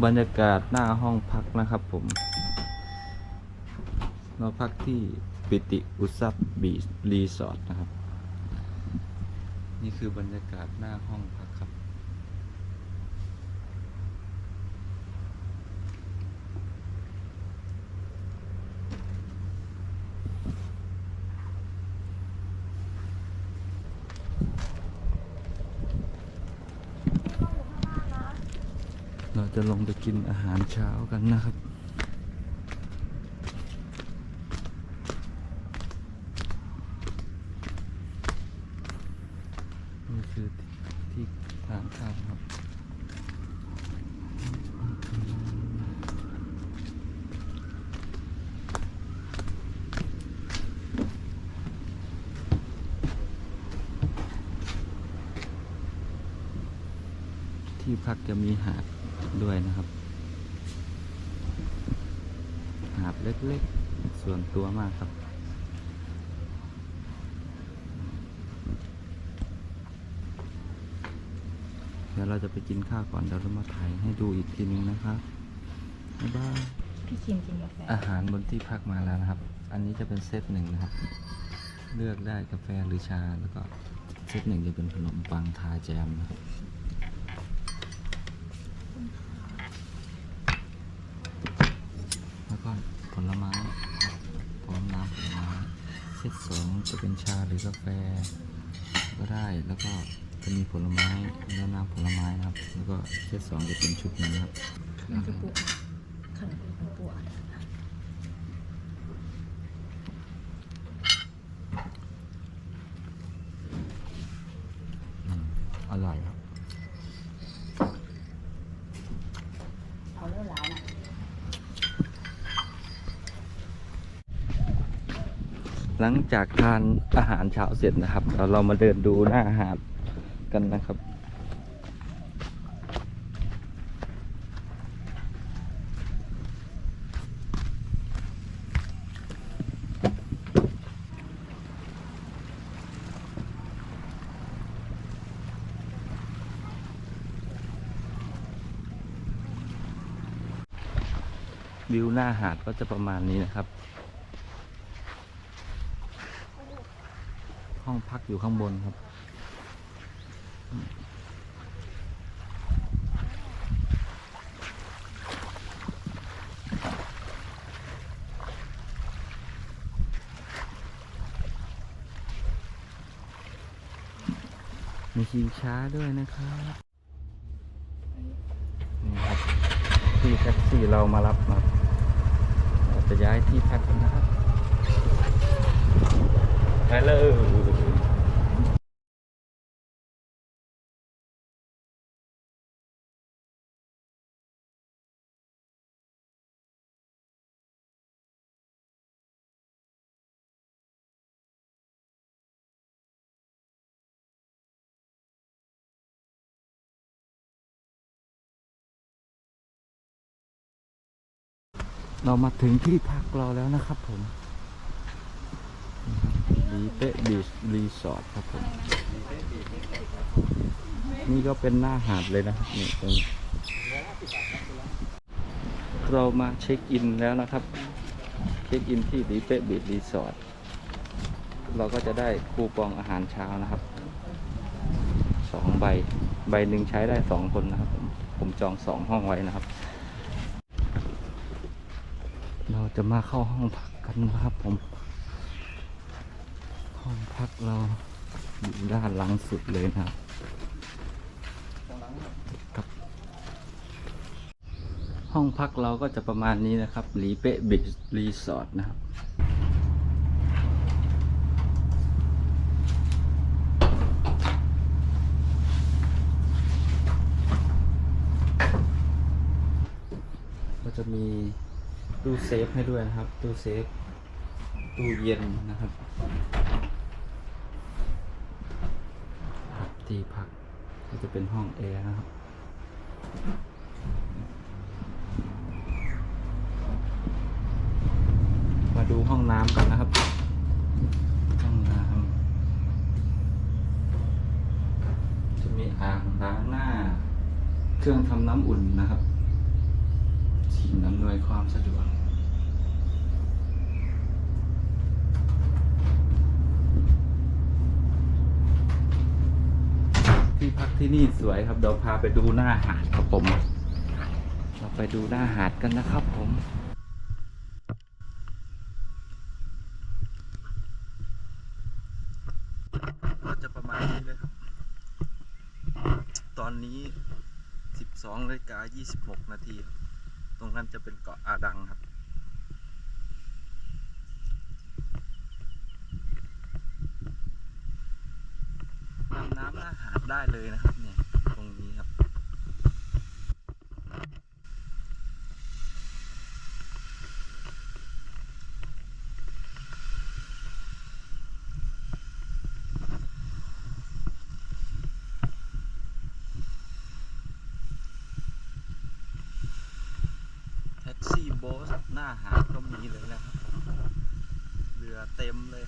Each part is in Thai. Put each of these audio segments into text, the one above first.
บรรยากาศหน้าห้องพักนะครับผม เราพักที่ปิติอุซับบีชรีสอร์ทนะครับ นี่คือบรรยากาศหน้าห้องพักครับ เรา จะลงไปกินอาหารเช้ากันนะครับ นี่คือที่ทานข้าครับที่พักจะมีหาด ด้วยนะครับ หาดเล็กๆ ส่วนตัวมากครับ เดี๋ยวเราจะไปกินข้าวก่อนเดี๋ยวเรามาถ่ายให้ดูอีกทีนึงนะครับบ๊ายบายพี่คิมกินกาแฟอาหารบนที่พักมาแล้วนะครับ อันนี้จะเป็นเซตหนึ่งนะครับ เลือกได้กาแฟหรือชาแล้วก็เซตหนึ่งจะเป็นขนมปังทาแจมนะครับ แล้วก็ผ ลไม้พร้อมน้ำผลไม้เซตสองจะเป็นชาหรือกาแฟก็ได้แล้วก็จะมีผลไม้แล้วน้ำผลไม้นะครับ แล้วก็เซตสองจะเป็นชุดนี้ครับ มันจะปูอันมเป็นปูอัด อืมอร่อยครับ เขาเลิกร้านอะ หลังจากทานอาหารเช้าเสร็จนะครับเราเรามาเดินดูหน้าหาดกันนะครับ วิวหน้าหาดก็จะประมาณนี้นะครับ ห้องพักอยู่ข้างบนครับ มีชิงช้าด้วยนะครับนี่ครับที่แท็กซี่เรามารับมาเราจะย้ายที่พักกันนะครับไเรามาถึงที่พักเราแล้วนะครับผมดีเตะบีชรีสอร์ทครับผม นี่ก็เป็นหน้าหาดเลยนะครับนี่ตรงนี้เรามาเช็คอินแล้วนะครับ เช็คอินที่ดีเปะบีชรีสอร์ทเราก็จะได้คูปองอาหารเช้านะครับสองใบ ใบหนึ่งใช้ได้สองคนนะครับ ผมผมจองสองห้องไว้นะครับ เรา จะมาเข้าห้องพักกันนะครับผม ห้องพักเราอยู่ด้านหลังสุดเลยนะครับครับ ห้องพักเราก็จะประมาณนี้นะครับหลีเปะบิชรีสอร์ทนะครับก็จะมี ตู้เซฟให้ด้วยนะครับ ตู้เซฟ ตู้เย็นนะครับที่พักก็จะเป็นห้องแอร์นะครับมาดูห้องน้ำกันนะครับ ห้องน้ำจะมีอ่างล้างหน้า เครื่องทำน้ำอุ่นนะครับ อำนวยความสะดวกที่พักที่นี่สวยครับเดี๋ยวพาไปดูหน้าหาดครับผม เราไปดูหน้าหาดกันนะครับผมก็จะประมาณนี้เลยครับ ตอนนี้ 12นาฬิกา26 นาทีครับ รงนั้นจะเป็นเกาะอาดังครับดำน้ำน่าหาดได้เลยนะครับเนี่ย ตรงนี้ครับ แท็กซี่ โบสหน้าหาดก็มีเลยนะครับ เรือเต็มเลย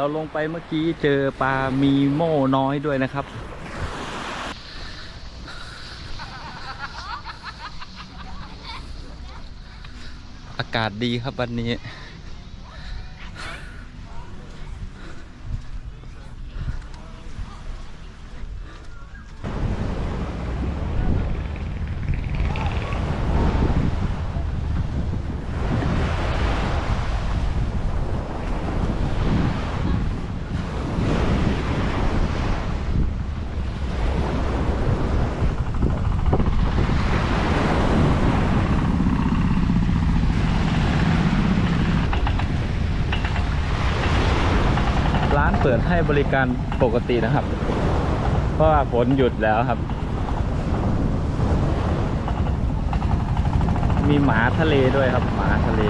เราลงไปเมื่อกี้เจอปลามีโม่น้อยด้วยนะครับ อากาศดีครับวันนี้ เปิดให้บริการปกตินะครับ เพราะว่าฝนหยุดแล้วครับ มีหมาทะเลด้วยครับ หมาทะเล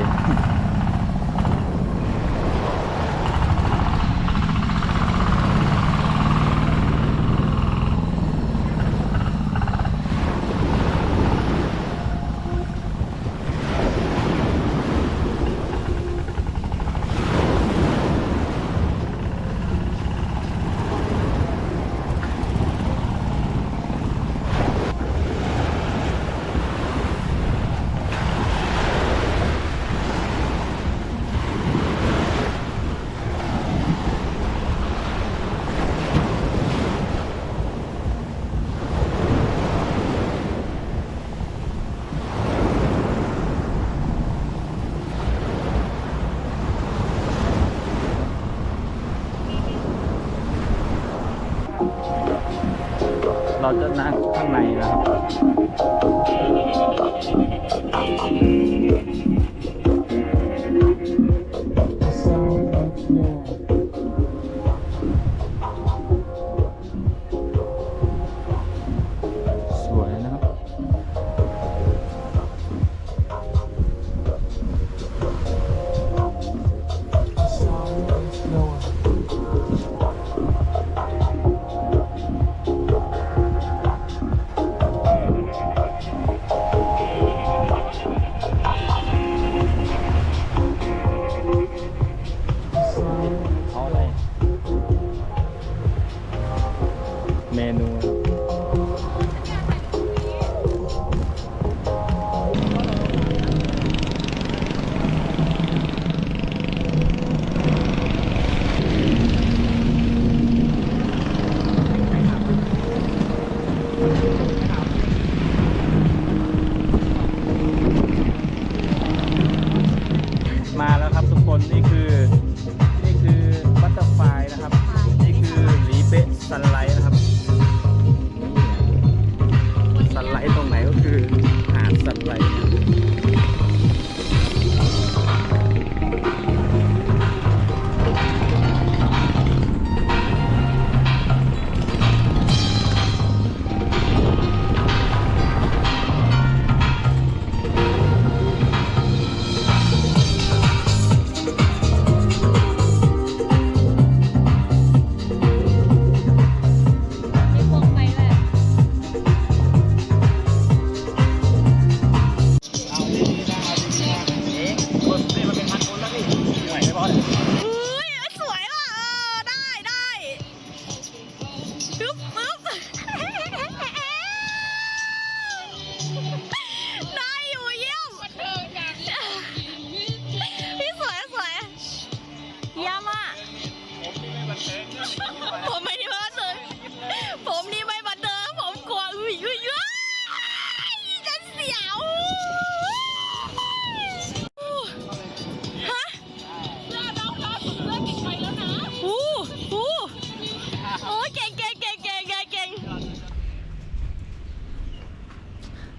เราจะนั่งข้างในนะครับ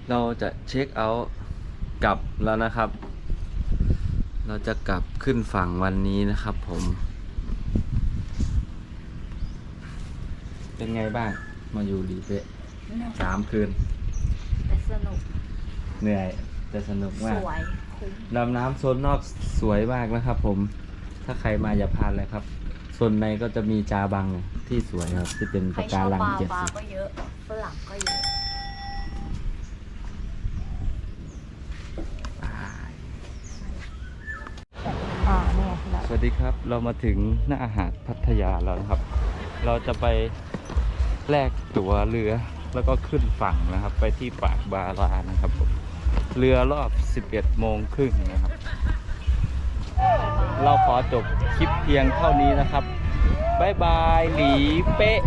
เราจะเช็คเอาท์กลับแล้วนะครับ เราจะกลับขึ้นฝั่งวันนี้นะครับผม เป็นไงบ้าง มาอยู่รีเปะสามคืน แต่สนุก เหนื่อย แต่สนุกสมาก วยคุ้มดำน้ำโซนนอกสวยมากนะครับผม ถ้าใครมาอย่าพลาดเลยครับโซนในก็จะมีจาบังที่สวยครับ ที่เป็นใครปะชอกาบลังปลาเจ็ดปลาสีก็เยอะฝรั่งก็เยอะ อ่าเนี่ยแหละ สวัส ดีครับเรามาถึงหน้าอาหารพัทยาแล้วนะครับ เราจะไปแลกตั๋วเรือแล้วก็ขึ้นฝั่งนะครับ ไปที่ปากบารานะครับผมเรือรอบ 11 โมงครึ่งนะครับ เราขอจบคลิปเพียงเท่านี้นะครับ บ๊ายบาย หลีเป๊ะ